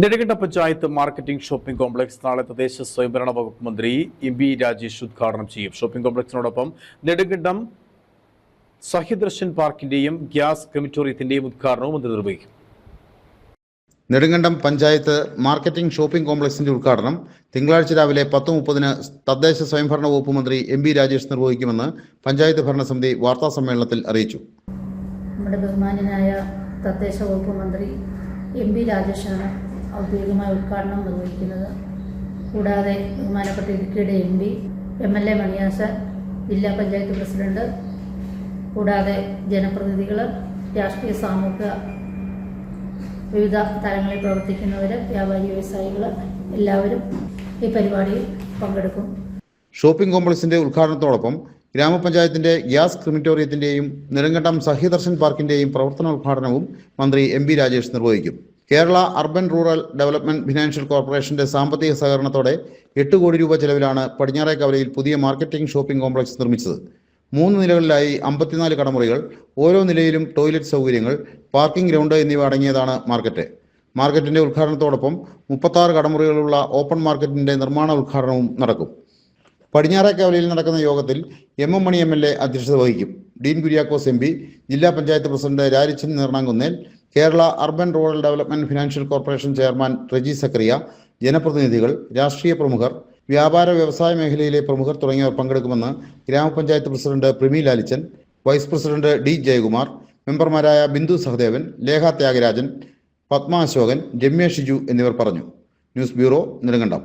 Nedumkanda panchayat marketing shopping complex നാളെ തദ്ദേശ സ്വയംഭരണ വകുപ്പ് മന്ത്രി എം ബി രാജേഷ് ഉദ്ഘാടനം ചെയ്യും. ഷോപ്പിംഗ് കോംപ്ലക്സിനോടൊപ്പം നെടുങ്കണ്ടം സഹ്യദർശൻ പാർക്കിന്റെയും ഗ്യാസ് ക്രിമിറ്റോറിയത്തിന്റെയും ഉദ്ഘാടനവും മന്ത്രി നിർവഹിക്കും. നെടുങ്കണ്ടം പഞ്ചായത്ത് മാർക്കറ്റിംഗ് ഷോപ്പിംഗ് കോംപ്ലക്സിന്റെ ഉദ്ഘാടനം തിങ്കളാഴ്ച രാവിലെ പത്ത് മുപ്പതിന് തദ്ദേശ സ്വയംഭരണ വകുപ്പ് മന്ത്രി എം ബി രാജേഷ് നിർവഹിക്കുമെന്ന് പഞ്ചായത്ത് ഭരണസമിതി വാർത്താ സമ്മേളനത്തിൽ അറിയിച്ചു. നമ്മുടെ ബഹുമാനായ തദ്ദേശ വകുപ്പ് മന്ത്രി എം ബി രാജേഷാണ് ഔദ്യോഗികമായ ഉദ്ഘാടനം നിർവഹിക്കുന്നത്. കൂടാതെ ബഹുമാനപ്പെട്ട ഇടുക്കിയുടെ M P M L A മണിയാസൻ ജില്ലാ പഞ്ചായത്ത് പ്രസിഡന്റ് കൂടാതെ ജനപ്രതിനിധികൾ രാഷ്ട്രീയ സാമൂഹിക വിവിധ തലങ്ങളിൽ പ്രവർത്തിക്കുന്നവർ വ്യാപാരി വ്യവസായികൾ എല്ലാവരും ഈ പരിപാടിയിൽ പങ്കെടുക്കും. ഷോപ്പിംഗ് കോംപ്ലക്സിന്റെ ഉദ്ഘാടനത്തോടൊപ്പം ഗ്രാമപഞ്ചായത്തിന്റെ ഗ്യാസ് ക്രിമിറ്റോറിയത്തിന്റെയും നെടുങ്കണ്ടം സഹ്യദർശൻ പാർക്കിന്റെയും പ്രവർത്തന ഉദ്ഘാടനവും മന്ത്രി എം രാജേഷ് നിർവഹിക്കും. Kerala urban rural development financial കോർപ്പറേഷന്റെ സാമ്പത്തിക സഹകരണത്തോടെ എട്ട് കോടി രൂപ ചെലവിലാണ് പടിഞ്ഞാറേ കവലയിൽ പുതിയ മാർക്കറ്റിംഗ് ഷോപ്പിംഗ് കോംപ്ലക്സ് നിർമ്മിച്ചത്. മൂന്ന് നിലകളിലായി അമ്പത്തിനാല് കടമുറികൾ ഓരോ നിലയിലും ടോയ്ലറ്റ് സൗകര്യങ്ങൾ പാർക്കിംഗ് ഗ്രൗണ്ട് എന്നിവ അടങ്ങിയതാണ് മാർക്കറ്റ്. മാർക്കറ്റിന്റെ ഉദ്ഘാടനത്തോടൊപ്പം മുപ്പത്താറ് കടമുറികളുള്ള ഓപ്പൺ മാർക്കറ്റിന്റെ നിർമ്മാണ ഉദ്ഘാടനവും നടക്കും. പടിഞ്ഞാറേക്കവലയിൽ നടക്കുന്ന യോഗത്തിൽ M M Mani M L A അധ്യക്ഷത വഹിക്കും. ഡീൻ കുര്യാക്കോസ് എം പി ജില്ലാ panchayat president Rarichan Neernakunnel Kerala urban rural development financial corporation chairman Reji Zacharia ജനപ്രതിനിധികൾ രാഷ്ട്രീയ പ്രമുഖർ വ്യാപാര വ്യവസായ മേഖലയിലെ പ്രമുഖർ തുടങ്ങിയവർ പങ്കെടുക്കുമെന്ന് ഗ്രാമപഞ്ചായത്ത് president Primi Lalichan vice president D Jayakumar മെമ്പർമാരായ ബിന്ദു സഹദേവൻ ലേഖ ത്യാഗരാജൻ പത്മ അശോകൻ രമ്യ ഷിജു എന്നിവർ പറഞ്ഞു. News bureau Nedumkandam.